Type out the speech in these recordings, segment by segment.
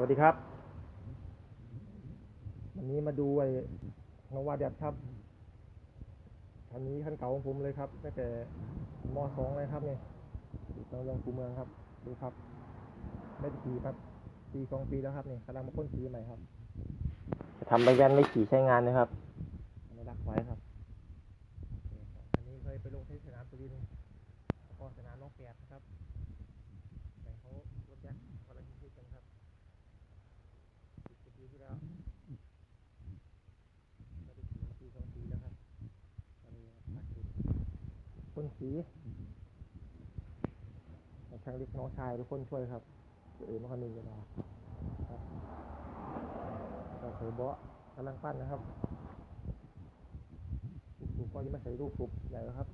วัสดีครับ วันนี้มาดูไอ้นวาแดดครับคันนี้คันเก่าของผมเลยครับตั้งแต่มสองเลยครับเนี่ยเราลงคูเมืองครับดูครับ ไม่ได้ขี่ครับปีสองปีแล้วครับเนี่ยกำลังมาพ่นสีใหม่ครับจะทำใบแว่นไม่ขี่ใช้งานนะครับอนุรักษ์ไว้ครับนี่ครับอันนี้เคยไปลงที่สนามสุรินทร์แล้วก็สนามน้องแปดนะครับแต่เขารถแจ็คกำลังฮิตกันครับ สิบกว่าปีที่แล้วไม่ได้ขี่ปีสองปีแล้วครับตอนนี้หัดดู พ่นสีให้ช่างเล็กน้องชายทุกคนช่วยครับเออมาคนหนึ่งเวลาครับก็เคยเบาะกำลังปั้นนะครับลูกก็ยังไม่ใส่ลูกปุบใหญ่แล้วครับ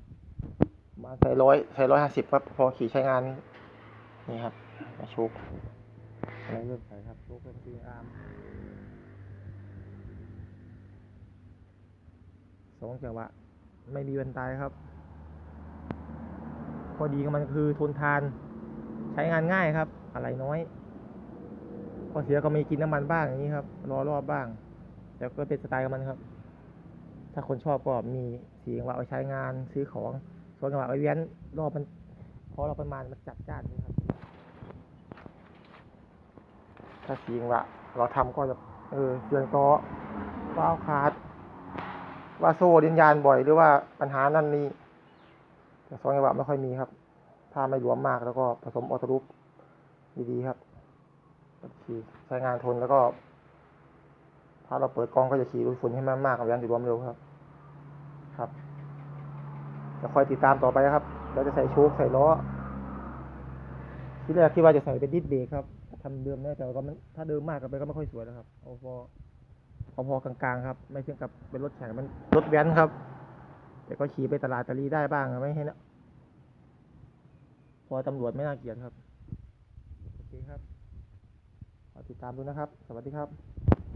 มาใส่ร้อยใส่ร้อยห้าสิบครับพอขี่ใช้งานนี่ครับมาชุกอะไรเริ่มใส่ครับชุกเป็นตีอาร์มสองจังหวะไม่มีวันตายครับ ข้อดีของมันคือทนทาน ใช้งานง่ายครับ อะไรน้อยข้อเสียก็มีกินน้ำมันบ้างอย่างนี้ครับรอรอบบ้างแต่ก็เป็นสไตล์ของมันครับ ถ้าคนชอบก็มีสีจังหวะเอาใช้งานซื้อของส่วนจังหวะเอเวียนรอบมันพอเราประมาณมันจัดจ้านนี่ครับ ถ้าเสีจังหวะเราทำก็จะเออเตือนก็ว้าวขาด ว่าโซ่ดินยานบ่อยหรือว่าปัญหานั่นนี่ สองจังหวะไม่ค่อยมีครับ ถ้าไม่หลวมมากแล้วก็ผสมออโต้รูปดีๆครับขี่ใช้งานทนแล้วก็ ถ้าเราเปิดกล้องก็จะขี่ดูฝุ่นให้มากกับยันติดรวมเร็วครับ ครับจะคอยติดตามต่อไปครับ เราจะใส่โชคใส่ล้อที่แรกที่ว่าจะใส่เป็นดิสเบรกครับทำเดิมแน่แต่ก็ถ้าเดิมมากกันไปก็ไม่ค่อยสวยแล้วครับเอาพอพอพอกลางๆครับ ไม่เพียงกับเป็นรถแข่งมันรถแว้นครับ แต่ก็ขี่ไปตลาดตะลีได้บ้างไม่ให้นะ อตำรวจไม่น่าเกลียดครับ โอเคครับขอติดตามดูนะครับ สวัสดีครับ